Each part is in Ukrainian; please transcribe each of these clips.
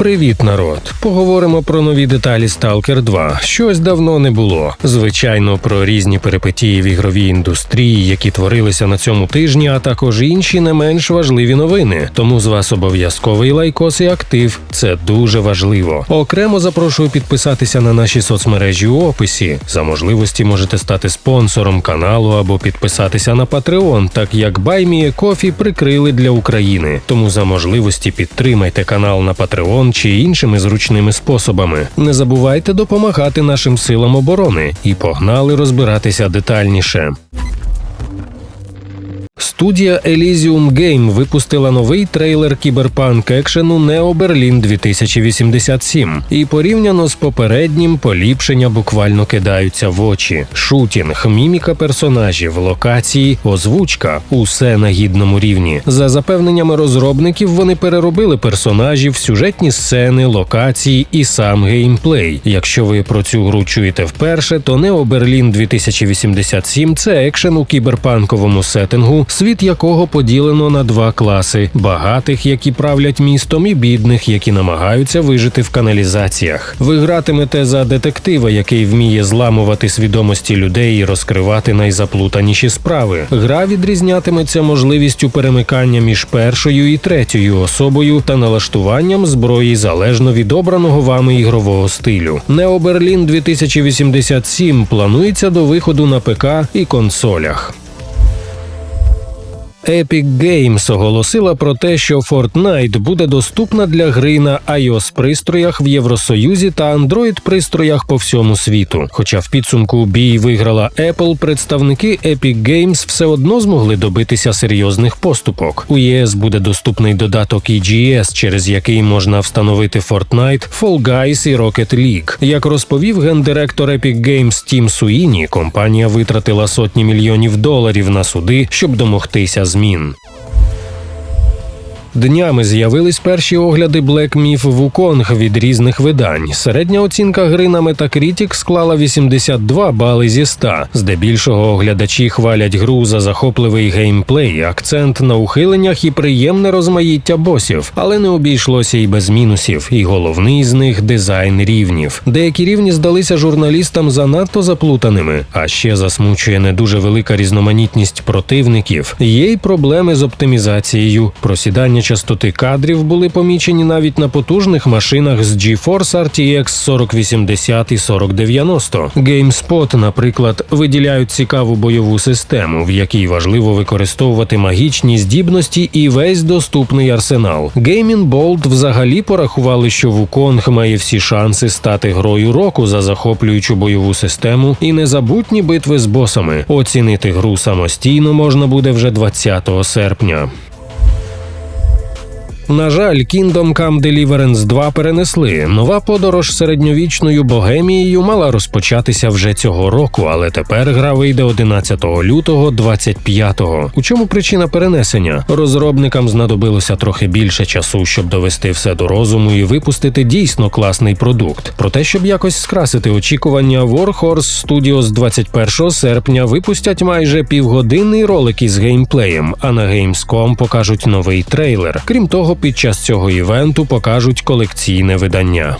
Привіт, народ! Поговоримо про нові деталі Stalker 2. Щось давно не було. Звичайно, про різні перипетії в ігровій індустрії, які творилися на цьому тижні, а також інші не менш важливі новини. Тому з вас обов'язковий лайкос і актив. Це дуже важливо. Окремо запрошую підписатися на наші соцмережі у описі. За можливості можете стати спонсором каналу або підписатися на Patreon, так як BuyMeACoffee прикрили для України. Тому за можливості підтримайте канал на Patreon чи іншими зручними способами. Не забувайте допомагати нашим силам оборони і погнали розбиратися детальніше. Студія Elysium Game випустила новий трейлер кіберпанк екшену Berlin 2087. І порівняно з попереднім поліпшення буквально кидаються в очі. Шутінг, міміка персонажів, локації, озвучка усе на гідному рівні. За запевненнями розробників, вони переробили персонажів, сюжетні сцени, локації і сам геймплей. Якщо ви про цю гру чуєте вперше, то Berlin 2087 – це екшен у кіберпанковому сеттингу світ якого поділено на два класи: багатих, які правлять містом, і бідних, які намагаються вижити в каналізаціях. Ви гратимете за детектива, який вміє зламувати свідомості людей і розкривати найзаплутаніші справи. Гра відрізнятиметься можливістю перемикання між першою і третьою особою та налаштуванням зброї залежно від обраного вами ігрового стилю. Neo Berlin 2087 планується до виходу на ПК і консолях. Epic Games оголосила про те, що Fortnite буде доступна для гри на ios пристроях в Євросоюзі та android пристроях по всьому світу. Хоча в підсумку бій виграла Apple, представники Epic Games все одно змогли добитися серйозних поступок. У ЄС буде доступний додаток EGS, через який можна встановити Fortnite, Fall Guys і Rocket League. Як розповів гендиректор Epic Games Тім Суїні, компанія витратила сотні мільйонів доларів на суди, щоб домогтися змін. Днями з'явились перші огляди Black Myth Wukong від різних видань. Середня оцінка гри на Metacritic склала 82 бали зі 100. Здебільшого оглядачі хвалять гру за захопливий геймплей, акцент на ухиленнях і приємне розмаїття босів, але не обійшлося і без мінусів. І головний з них дизайн рівнів. Деякі рівні здалися журналістам занадто заплутаними, а ще засмучує не дуже велика різноманітність противників. Є й проблеми з оптимізацією, просідання частоти кадрів були помічені навіть на потужних машинах з GeForce RTX 4080 і 4090. GameSpot, наприклад, виділяють цікаву бойову систему, в якій важливо використовувати магічні здібності і весь доступний арсенал. Gaming Bolt взагалі порахували, що Wukong має всі шанси стати грою року за захоплюючу бойову систему і незабутні битви з босами. Оцінити гру самостійно можна буде вже 20 серпня. На жаль, Kingdom Come Deliverance 2 перенесли. Нова подорож середньовічною богемією мала розпочатися вже цього року, але тепер гра вийде 11 лютого 25-го. У чому причина перенесення? Розробникам знадобилося трохи більше часу, щоб довести все до розуму і випустити дійсно класний продукт. Проте, щоб якось скрасити очікування, Warhorse Studios 21 серпня випустять майже півгодинний ролик із геймплеєм, а на Gamescom покажуть новий трейлер. Крім того, під час цього івенту покажуть колекційне видання.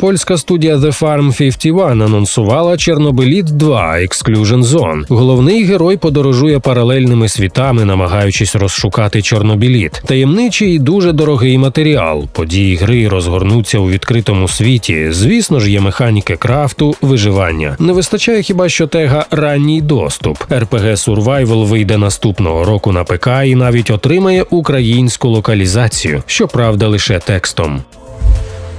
Польська студія The Farm 51 анонсувала Чорнобиліт 2 Exclusion Zone. Головний герой подорожує паралельними світами, намагаючись розшукати чорнобіліт. Таємничий і дуже дорогий матеріал. Події гри розгорнуться у відкритому світі. Звісно ж, є механіки крафту, виживання. Не вистачає хіба що тега ранній доступ. RPG Survival вийде наступного року на ПК і навіть отримає українську локалізацію, щоправда, лише текстом.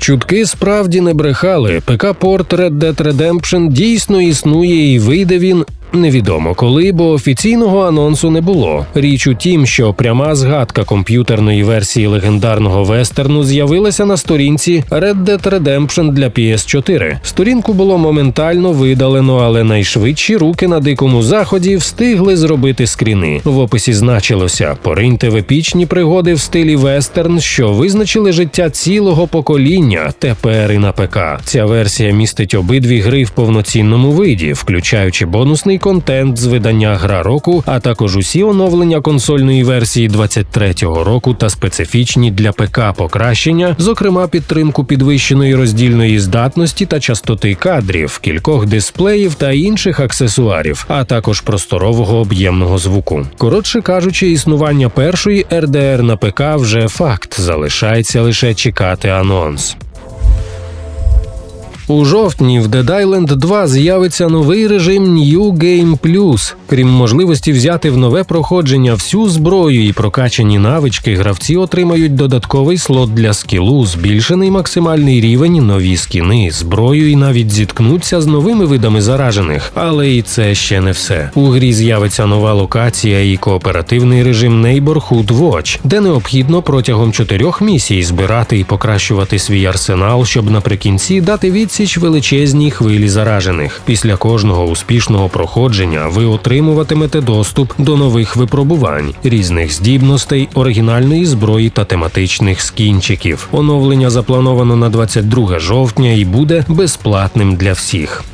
Чутки справді не брехали. ПК-порт Red Dead Redemption дійсно існує і вийде він. Невідомо коли, бо офіційного анонсу не було. Річ у тім, що пряма згадка комп'ютерної версії легендарного вестерну з'явилася на сторінці Red Dead Redemption для PS4. Сторінку було моментально видалено, але найшвидші руки на дикому заході встигли зробити скріни. В описі значилося: пориньте в епічні пригоди в стилі вестерн, що визначили життя цілого покоління тепер і на ПК. Ця версія містить обидві гри в повноцінному виді, включаючи бонусний контент з видання гра року, а також усі оновлення консольної версії 23-го року та специфічні для ПК покращення, зокрема підтримку підвищеної роздільної здатності та частоти кадрів, кількох дисплеїв та інших аксесуарів, а також просторового об'ємного звуку. Коротше кажучи, існування першої RDR на ПК вже факт, залишається лише чекати анонс. У жовтні в Dead Island 2 з'явиться новий режим New Game Plus. Крім можливості взяти в нове проходження всю зброю і прокачані навички, гравці отримають додатковий слот для скілу, збільшений максимальний рівень, нові скіни, зброю і навіть зіткнуться з новими видами заражених. Але і це ще не все. У грі з'явиться нова локація і кооперативний режим Neighborhood Watch, де необхідно протягом чотирьох місій збирати і покращувати свій арсенал, щоб наприкінці дати відсіч величезній хвилі заражених. Після кожного успішного проходження ви отримуватимете доступ до нових випробувань, різних здібностей, оригінальної зброї та тематичних скінчиків. Оновлення заплановано на 22 жовтня і буде безплатним для всіх.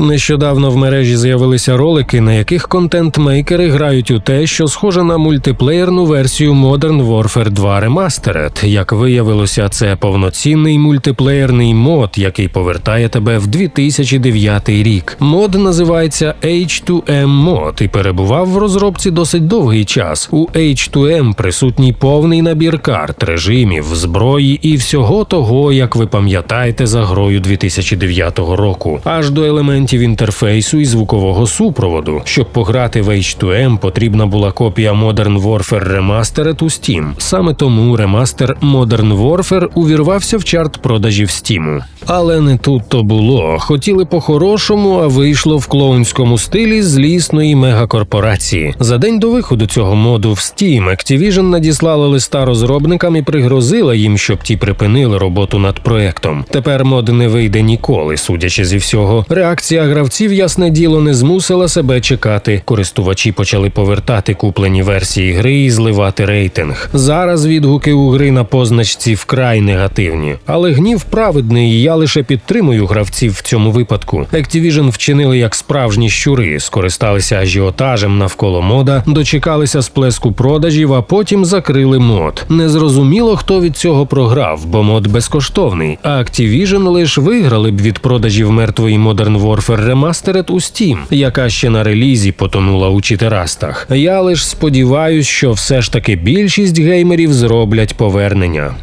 Нещодавно в мережі з'явилися ролики, на яких контент-мейкери грають у те, що схоже на мультиплеєрну версію Modern Warfare 2 Remastered. Як виявилося, це повноцінний мультиплеєрний мод, який повертає тебе в 2009 рік. Мод називається H2M мод і перебував в розробці досить довгий час. У H2M присутній повний набір карт, режимів, зброї і всього того, як ви пам'ятаєте за грою 2009 року, аж до елементів інтерфейсу і звукового супроводу. Щоб пограти в H2M, потрібна була копія Modern Warfare Remastered у Steam. Саме тому ремастер Modern Warfare увірвався в чарт продажів Steam. Але не тут то було. Хотіли по-хорошому, а вийшло в клоунському стилі злісної мегакорпорації. За день до виходу цього моду в Steam Activision надіслала листа розробникам і пригрозила їм, щоб ті припинили роботу над проектом. Тепер мод не вийде ніколи, судячи зі всього. Реакція гравців, ясне діло, не змусила себе чекати. Користувачі почали повертати куплені версії гри і зливати рейтинг. Зараз відгуки у гри на позначці вкрай негативні, але гнів праведний. і Я лише підтримую гравців в цьому випадку. Activision вчинили як справжні щури, скористалися ажіотажем навколо мода, дочекалися сплеску продажів, а потім закрили мод. Незрозуміло, хто від цього програв, бо мод безкоштовний. А Activision лише виграли б від продажів мертвої Modern Warfare Remastered у Steam, яка ще на релізі потонула у читерастах. Я лиш сподіваюсь, що все ж таки більшість геймерів зроблять повернення.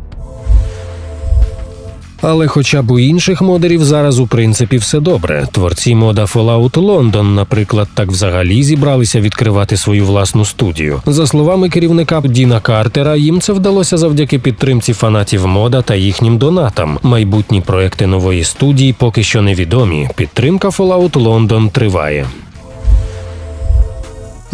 Але хоча б у інших модерів зараз у принципі все добре. Творці мода Fallout London, наприклад, так взагалі зібралися відкривати свою власну студію. За словами керівника Діна Картера, їм це вдалося завдяки підтримці фанатів мода та їхнім донатам. Майбутні проекти нової студії поки що невідомі. Підтримка Fallout London триває.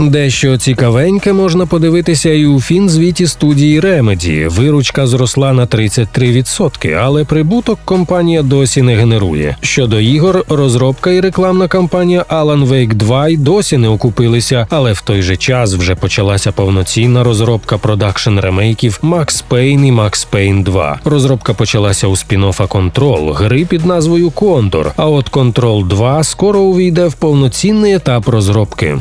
Дещо цікавеньке можна подивитися і у фінзвіті студії Remedy. Виручка зросла на 33%, але прибуток компанія досі не генерує. Щодо ігор, розробка і рекламна кампанія Alan Wake 2 й досі не окупилися, але в той же час вже почалася повноцінна розробка продакшн ремейків Max Payne і Max Payne 2. Розробка почалася у спін-оффа Control, гри під назвою Condor, а от Control 2 скоро увійде в повноцінний етап розробки.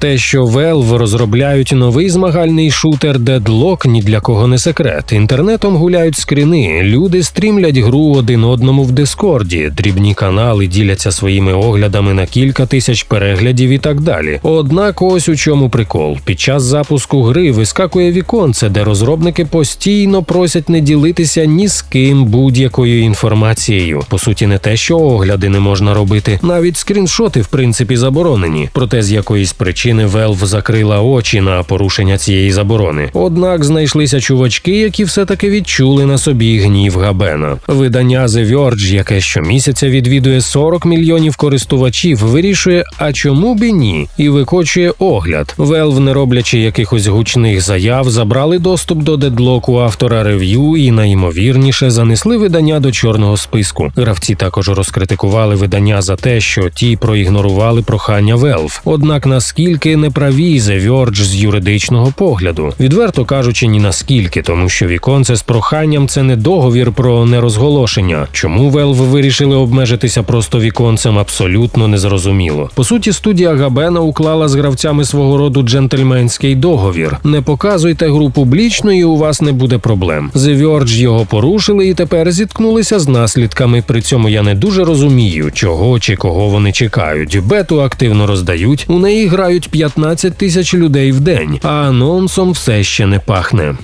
Те, що Valve розробляють новий змагальний шутер Deadlock, ні для кого не секрет. Інтернетом гуляють скріни, люди стрімлять гру один одному в Дискорді, дрібні канали діляться своїми оглядами на кілька тисяч переглядів і так далі. Однак ось у чому прикол. Під час запуску гри вискакує віконце, де розробники постійно просять не ділитися ні з ким будь-якою інформацією. По суті, не те, що огляди не можна робити, навіть скріншоти в принципі заборонені. Проте з якоїсь причини Valve закрила очі на порушення цієї заборони. Однак знайшлися чувачки, які все-таки відчули на собі гнів Габена. Видання The Verge, яке щомісяця відвідує 40 мільйонів користувачів, вирішує, а чому б і ні, і викочує огляд. Valve, не роблячи якихось гучних заяв, забрали доступ до дедлоку автора рев'ю і найімовірніше занесли видання до чорного списку. Гравці також розкритикували видання за те, що ті проігнорували прохання Valve. Однак наскільки не праві The з юридичного погляду, відверто кажучи, ні наскільки, тому що віконце з проханням це не договір про нерозголошення. Чому Valve вирішили обмежитися просто віконцем, абсолютно незрозуміло. По суті, студія Габена уклала з гравцями свого роду джентльменський договір. Не показуйте гру публічно, і у вас не буде проблем. The його порушили і тепер зіткнулися з наслідками. При цьому я не дуже розумію, чого чи кого вони чекають. Бету активно роздають. У неї грають 15 тисяч людей в день, а анонсом все ще не пахне.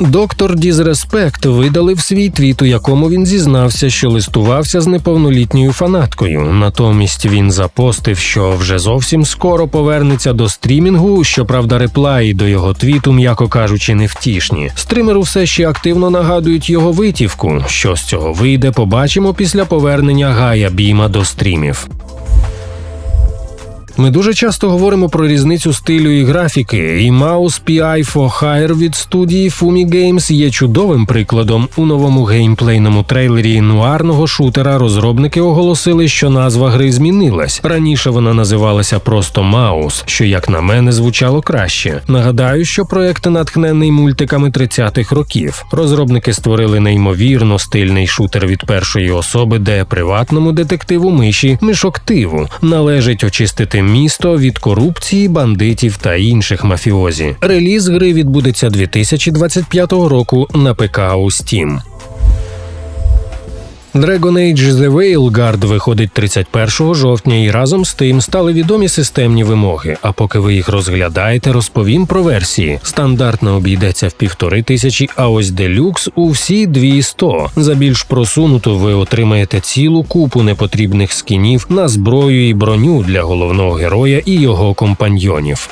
Доктор Дізреспект видалив свій твіт, у якому він зізнався, що листувався з неповнолітньою фанаткою. Натомість він запостив, що вже зовсім скоро повернеться до стрімінгу. Щоправда, реплаї до його твіту, м'яко кажучи, невтішні. Стримеру все ще активно нагадують його витівку. Що з цього вийде, побачимо після повернення Гая Біма до стрімів. Ми дуже часто говоримо про різницю стилю і графіки, і Mouse PI for Hire від студії Fumi Games є чудовим прикладом. У новому геймплейному трейлері нуарного шутера розробники оголосили, що назва гри змінилась. Раніше вона називалася просто Маус, що, як на мене, звучало краще. Нагадаю, що проект натхнений мультиками 30-х років. Розробники створили неймовірно стильний шутер від першої особи, де приватному детективу миші Мишоктиву належить очистити місто від корупції, бандитів та інших мафіозі. Реліз гри відбудеться 2025 року на ПК у Steam. Dragon Age The Veilguard виходить 31 жовтня і разом з тим стали відомі системні вимоги. А поки ви їх розглядаєте, розповім про версії. Стандартна обійдеться в півтори тисячі, а ось делюкс у всі 200. За більш просунуту ви отримаєте цілу купу непотрібних скінів на зброю і броню для головного героя і його компаньйонів.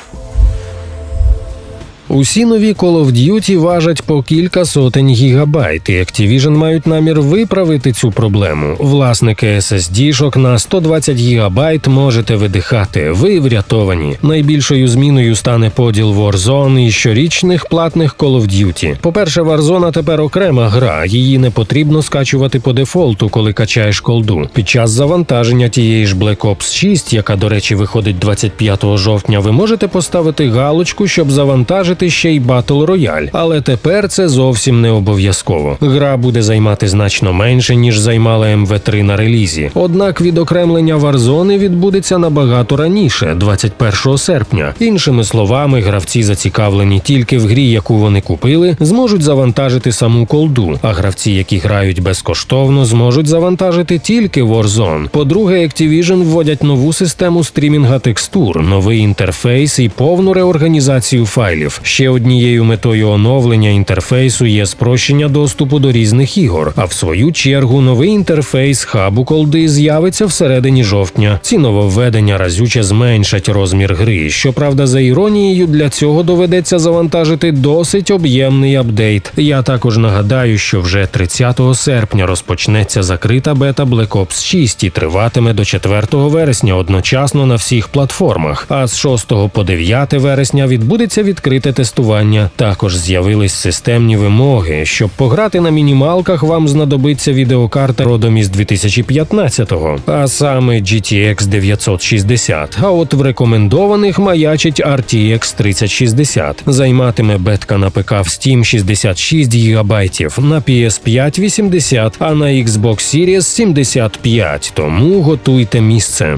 Усі нові Call of Duty важать по кілька сотень гігабайт, і Activision мають намір виправити цю проблему. Власники SSD-шок на 120 гігабайт можете видихати. Ви врятовані. Найбільшою зміною стане поділ Warzone і щорічних платних Call of Duty. По-перше, Warzone тепер окрема гра. Її не потрібно скачувати по дефолту, коли качаєш колду. Під час завантаження тієї ж Black Ops 6, яка, до речі, виходить 25 жовтня, ви можете поставити галочку, щоб завантажити ще й Battle Royale, але тепер це зовсім не обов'язково. Гра буде займати значно менше, ніж займала МВ3 на релізі. Однак відокремлення Warzone відбудеться набагато раніше, 21 серпня. Іншими словами, гравці зацікавлені тільки в грі, яку вони купили, зможуть завантажити саму колду. А гравці, які грають безкоштовно, зможуть завантажити тільки Warzone. По-друге, Activision вводять нову систему стрімінга текстур, новий інтерфейс і повну реорганізацію файлів. Ще однією метою оновлення інтерфейсу є спрощення доступу до різних ігор. А в свою чергу новий інтерфейс хабу колди з'явиться всередині жовтня. Ці нововведення разюче зменшать розмір гри. Щоправда, за іронією, для цього доведеться завантажити досить об'ємний апдейт. Я також нагадаю, що вже 30 серпня розпочнеться закрита бета Black Ops 6 і триватиме до 4 вересня одночасно на всіх платформах. А з 6 по 9 вересня відбудеться відкрите тестування. Також з'явились системні вимоги. Щоб пограти на мінімалках, вам знадобиться відеокарта родом із 2015-го, а саме GTX 960. А от в рекомендованих маячить RTX 3060. Займатиме бетка на ПК в Steam 66 ГБ, на PS5 80, а на Xbox Series 75. Тому готуйте місце.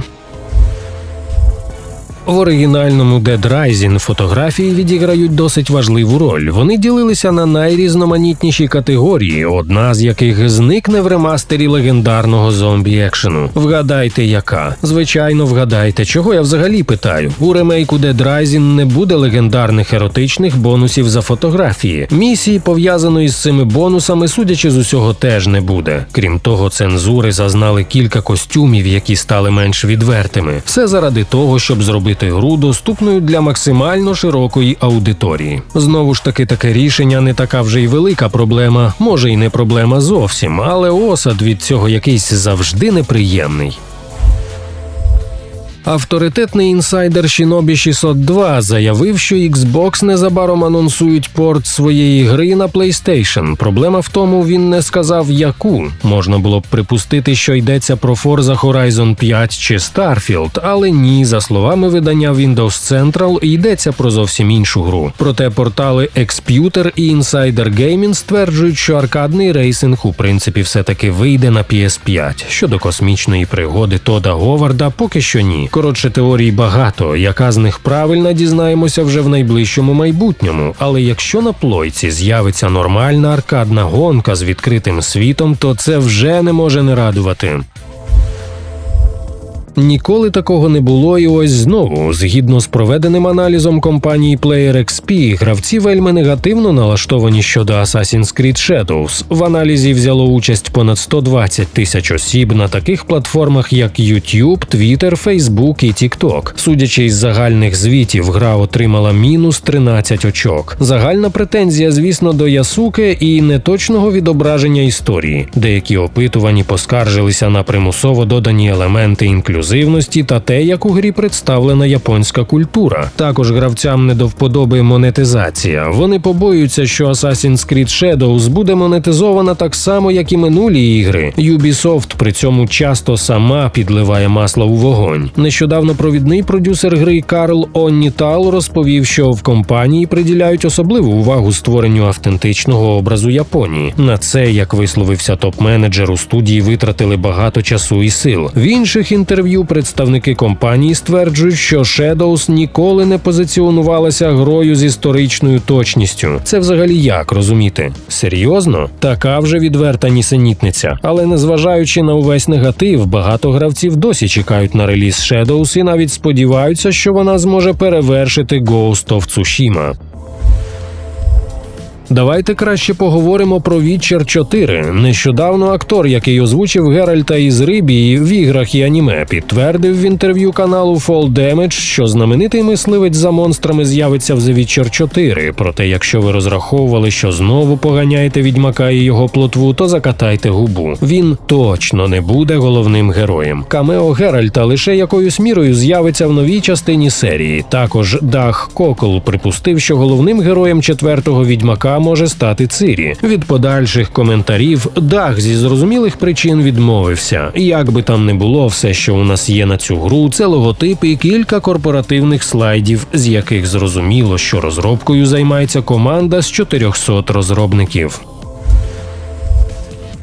В оригінальному Dead Rising фотографії відіграють досить важливу роль. Вони ділилися на найрізноманітніші категорії, одна з яких зникне в ремастері легендарного зомбі екшену. Вгадайте, яка? Звичайно, вгадайте, чого я взагалі питаю. У ремейку Dead Rising не буде легендарних еротичних бонусів за фотографії. Місії, пов'язаної з цими бонусами, судячи з усього, теж не буде. Крім того, цензури зазнали кілька костюмів, які стали менш відвертими. Все заради того, щоб зробити гру доступною для максимально широкої аудиторії. Знову ж таки, таке рішення не така вже й велика проблема, може й не проблема зовсім, але осад від цього якийсь завжди неприємний. Авторитетний інсайдер Shinobi 602 заявив, що Xbox незабаром анонсують порт своєї гри на PlayStation. Проблема в тому, він не сказав, яку можна було б припустити, що йдеться про Forza Horizon 5 чи Starfield, але ні, за словами видання Windows Central, йдеться про зовсім іншу гру. Проте портали Exputer і Insider Gaming стверджують, що аркадний рейсинг у принципі все-таки вийде на PS5. Щодо космічної пригоди Тода Говарда, поки що ні. Коротше, теорій багато. Яка з них правильна, дізнаємося вже в найближчому майбутньому. Але якщо на плойці з'явиться нормальна аркадна гонка з відкритим світом, то це вже не може не радувати. Ніколи такого не було, і ось знову, згідно з проведеним аналізом компанії Player XP, гравці вельми негативно налаштовані щодо Assassin's Creed Shadows. В аналізі взяло участь понад 120 тисяч осіб на таких платформах, як YouTube, Twitter, Facebook і TikTok. Судячи із загальних звітів, гра отримала мінус 13 очок. Загальна претензія, звісно, до Ясуки і неточного відображення історії. Деякі опитувані поскаржилися на примусово додані елементи інклюзивності інклюзивності та те, як у грі представлена японська культура. Також гравцям не до вподоби монетизація. Вони побоюються, що Assassin's Creed Shadows буде монетизована так само, як і минулі ігри. Ubisoft при цьому часто сама підливає масло у вогонь. Нещодавно провідний продюсер гри Карл Оннітал розповів, що в компанії приділяють особливу увагу створенню автентичного образу Японії. На це, як висловився топ-менеджер у студії, витратили багато часу і сил. В інших інтерв'ю представники компанії стверджують, що Shadows ніколи не позиціонувалася грою з історичною точністю. Це взагалі як розуміти? Серйозно? Така вже відверта нісенітниця. Але незважаючи на увесь негатив, багато гравців досі чекають на реліз Shadows і навіть сподіваються, що вона зможе перевершити Ghost of Tsushima. Давайте краще поговоримо про Witcher 4. Нещодавно актор, який озвучив Геральта із Рибії в іграх і аніме, підтвердив в інтерв'ю каналу Fall Damage, що знаменитий мисливець за монстрами з'явиться в The Witcher 4. Проте, якщо ви розраховували, що знову поганяєте відьмака і його плотву, то закатайте губу. Він точно не буде головним героєм. Камео Геральта лише якоюсь мірою з'явиться в новій частині серії. Також Дах Кокл припустив, що головним героєм четвертого відьмака може стати Цирі. Від подальших коментарів Дах зі зрозумілих причин відмовився. Як би там не було, все, що у нас є на цю гру, це логотип і кілька корпоративних слайдів, з яких зрозуміло, що розробкою займається команда з 400 розробників.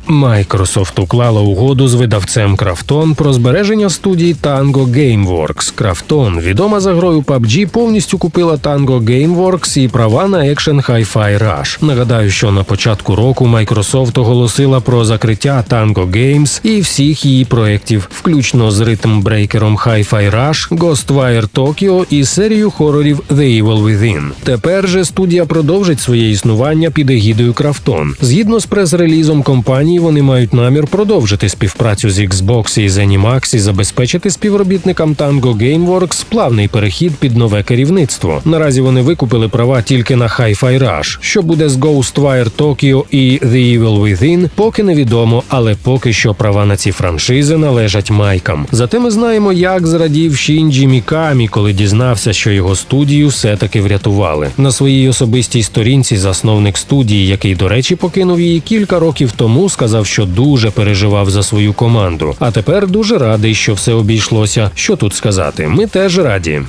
Microsoft уклала угоду з видавцем Крафтон про збереження студії Tango Gameworks. Крафтон, відома за грою PUBG, повністю купила Tango Gameworks і права на екшен Hi-Fi Rush. Нагадаю, що на початку року Microsoft оголосила про закриття Tango Games і всіх її проєктів, включно з ритм-брейкером Hi-Fi Rush, Ghostwire Tokyo і серію хорорів The Evil Within. Тепер же студія продовжить своє існування під егідою Крафтон. Згідно з прес-релізом компанії, вони мають намір продовжити співпрацю з Xbox і ZeniMax і забезпечити співробітникам Tango Gameworks плавний перехід під нове керівництво. Наразі вони викупили права тільки на Hi-Fi Rush. Що буде з Ghostwire Tokyo і The Evil Within, поки невідомо, але поки що права на ці франшизи належать майкам. Зате ми знаємо, як зрадів Шінджі Мікамі, коли дізнався, що його студію все-таки врятували. На своїй особистій сторінці засновник студії, який, до речі, покинув її кілька років тому, сказав, що дуже переживав за свою команду. А тепер дуже радий, що все обійшлося. Що тут сказати? Ми теж раді.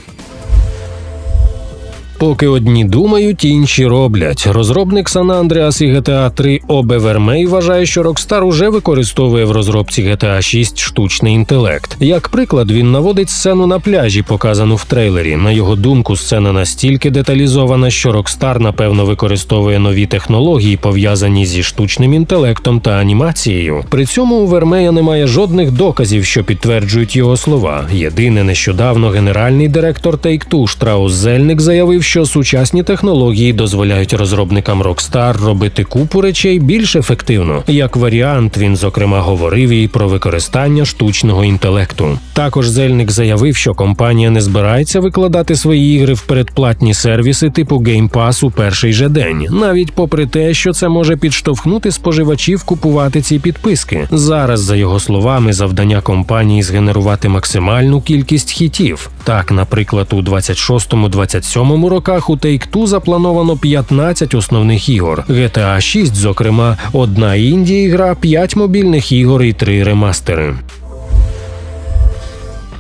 Поки одні думають, інші роблять. Розробник San Andreas і GTA 3 Обе Вермей вважає, що Rockstar уже використовує в розробці GTA 6 штучний інтелект. Як приклад, він наводить сцену на пляжі, показану в трейлері. На його думку, сцена настільки деталізована, що Rockstar, напевно, використовує нові технології, пов'язані зі штучним інтелектом та анімацією. При цьому у Вермея немає жодних доказів, що підтверджують його слова. Єдине нещодавно генеральний директор Take-Two Штраус Зельник заявив, що сучасні технології дозволяють розробникам Rockstar робити купу речей більш ефективно. Як варіант, він зокрема говорив і про використання штучного інтелекту. Також Зельник заявив, що компанія не збирається викладати свої ігри в передплатні сервіси типу Game Pass у перший же день, навіть попри те, що це може підштовхнути споживачів купувати ці підписки. Зараз, за його словами, завдання компанії згенерувати максимальну кількість хітів. Так, наприклад, у 26-27 роках у Take-Two заплановано 15 основних ігор. GTA 6, зокрема, одна інді гра, 5 мобільних ігор і 3 ремастери.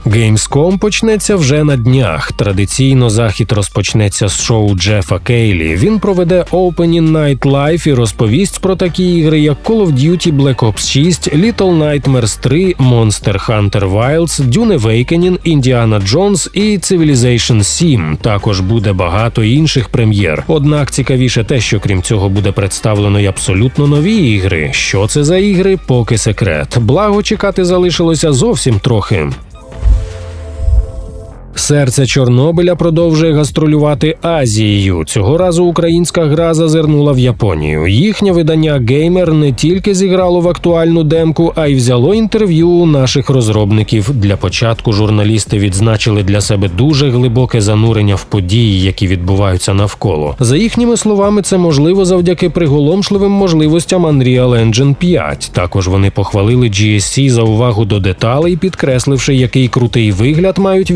Gamescom почнеться вже на днях. Традиційно захід розпочнеться з шоу Джефа Кейлі. Він проведе Opening Night Live і розповість про такі ігри, як Call of Duty Black Ops 6, Little Nightmares 3, Monster Hunter Wilds, Dune Awakening, Indiana Jones і Civilization 7. Також буде багато інших прем'єр. Однак цікавіше те, що крім цього буде представлено й абсолютно нові ігри. Що це за ігри, поки секрет. Благо чекати залишилося зовсім трохи. Серце Чорнобиля продовжує гастролювати Азією. Цього разу українська гра зазирнула в Японію. Їхнє видання Геймер не тільки зіграло в актуальну демку, а й взяло інтерв'ю у наших розробників. Для початку журналісти відзначили для себе дуже глибоке занурення в події, які відбуваються навколо. За їхніми словами, це можливо завдяки приголомшливим можливостям Unreal Engine 5. Також вони похвалили GSC за увагу до деталей, підкресливши, який крутий вигляд мають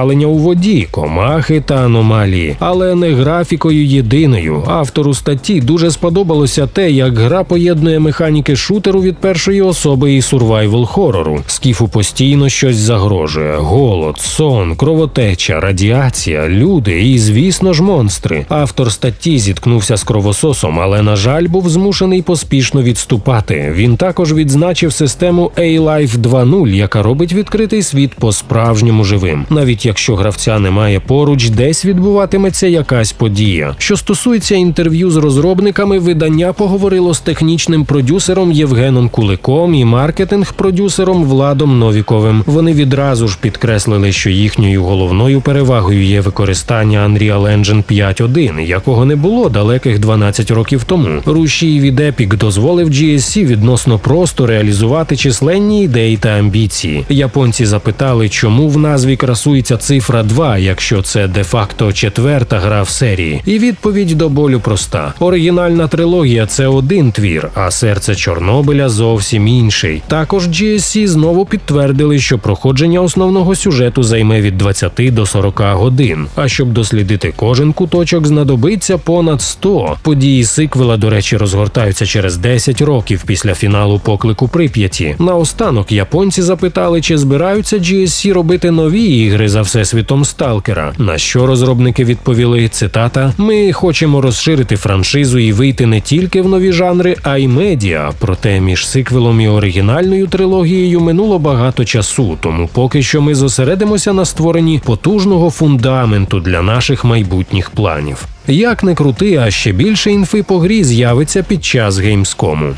віддзеркалення у воді, комахи та аномалії, але не графікою єдиною. Автору статті дуже сподобалося те, як гра поєднує механіки шутеру від першої особи і сурвайвел хорору. Скіфу постійно щось загрожує: голод, сон, кровотеча, радіація, люди і, звісно ж, монстри. Автор статті зіткнувся з кровососом, але на жаль, був змушений поспішно відступати. Він також відзначив систему A-Life 2.0, яка робить відкритий світ по-справжньому живим, навіть якщо гравця немає поруч, десь відбуватиметься якась подія. Що стосується інтерв'ю з розробниками, видання поговорило з технічним продюсером Євгеном Куликом і маркетинг-продюсером Владом Новіковим. Вони відразу ж підкреслили, що їхньою головною перевагою є використання Unreal Engine 5.1, якого не було далеких 12 років тому. Рушій від Epic дозволив GSC відносно просто реалізувати численні ідеї та амбіції. Японці запитали, чому в назві красується цифра 2, якщо це де-факто четверта гра в серії. І відповідь до болю проста: оригінальна трилогія це один твір, а серце Чорнобиля зовсім інший. Також GSC знову підтвердили, що проходження основного сюжету займе від 20 до 40 годин. А щоб дослідити кожен куточок, знадобиться понад 100. Події сиквела, до речі, розгортаються через 10 років після фіналу поклику Прип'яті. Наостанок японці запитали, чи збираються GSC робити нові ігри за всесвітом сталкера. На що розробники відповіли: цитата: Ми хочемо розширити франшизу і вийти не тільки в нові жанри, а й медіа. Проте між сиквелом і оригінальною трилогією минуло багато часу, тому поки що ми зосередимося на створенні потужного фундаменту для наших майбутніх планів. Як не крути, а ще більше інфи по грі з'явиться під час геймскому.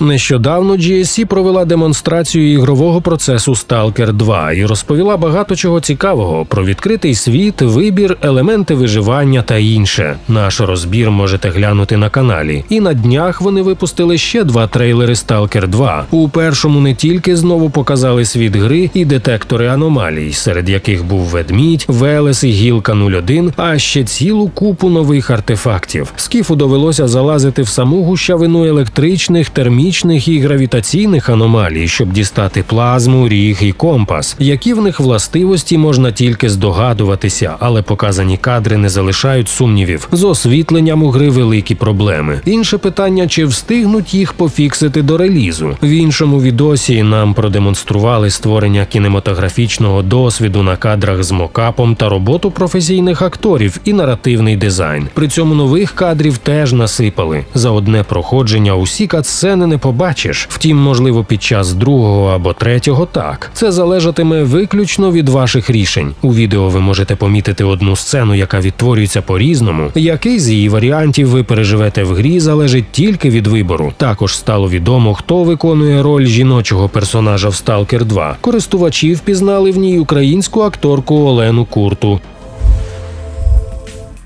Нещодавно GSC провела демонстрацію ігрового процесу Stalker 2 і розповіла багато чого цікавого про відкритий світ, вибір, елементи виживання та інше. Наш розбір можете глянути на каналі. І на днях вони випустили ще два трейлери Stalker 2. У першому не тільки знову показали світ гри і детектори аномалій, серед яких був ведмідь, Велес і Гілка 01, а ще цілу купу нових артефактів. Скіфу довелося залазити в саму гущавину електричних, термічних і гравітаційних аномалій, щоб дістати плазму, ріг і компас. Які в них властивості можна тільки здогадуватися, але показані кадри не залишають сумнівів. З освітленням у гри великі проблеми. Інше питання, чи встигнуть їх пофіксити до релізу. В іншому відосі нам продемонстрували створення кінематографічного досвіду на кадрах з мокапом та роботу професійних акторів і наративний дизайн. При цьому нових кадрів теж насипали. За одне проходження усі катсцени не побачиш. Втім, можливо, під час другого або третього так. Це залежатиме виключно від ваших рішень. У відео ви можете помітити одну сцену, яка відтворюється по-різному. Який з її варіантів ви переживете в грі, залежить тільки від вибору. Також стало відомо, хто виконує роль жіночого персонажа в Stalker 2. Користувачі впізнали в ній українську акторку Олену Курту.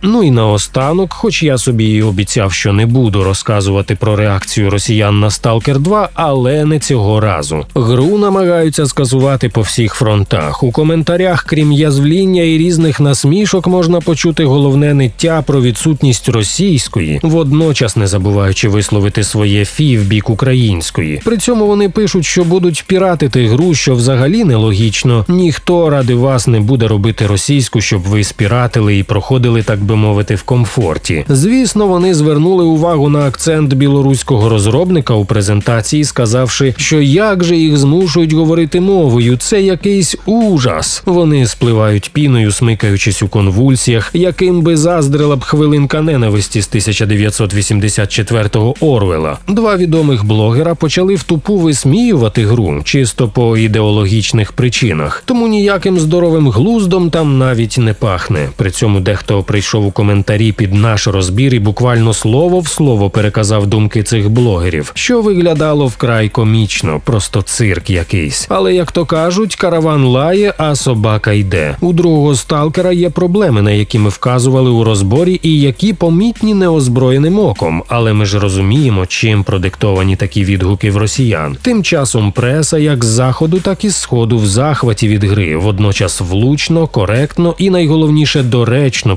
Ну і наостанок, хоч я собі і обіцяв, що не буду розказувати про реакцію росіян на Stalker 2, але не цього разу. Гру намагаються скасувати по всіх фронтах. У коментарях, крім язвління і різних насмішок, можна почути головне ниття про відсутність російської, водночас не забуваючи висловити своє фі в бік української. При цьому вони пишуть, що будуть піратити гру, що взагалі нелогічно. Ніхто ради вас не буде робити російську, щоб ви спіратили і проходили так би мовити, в комфорті. Звісно, вони звернули увагу на акцент білоруського розробника у презентації, сказавши, що як же їх змушують говорити мовою, це якийсь ужас. Вони спливають піною, смикаючись у конвульсіях, яким би заздрила б хвилинка ненависті з 1984-го Орвела. Два відомих блогера почали в тупу висміювати гру, чисто по ідеологічних причинах. Тому ніяким здоровим глуздом там навіть не пахне. При цьому дехто прийшов у коментарі під наш розбір і буквально слово в слово переказав думки цих блогерів, що виглядало вкрай комічно, просто цирк якийсь. Але як то кажуть, караван лає, а собака йде. У другого сталкера є проблеми, на які ми вказували у розборі, і які помітні неозброєним оком. Але ми ж розуміємо, чим продиктовані такі відгуки в росіян. Тим часом преса, як з заходу, так і з сходу, в захваті від гри, водночас влучно, коректно і найголовніше доречно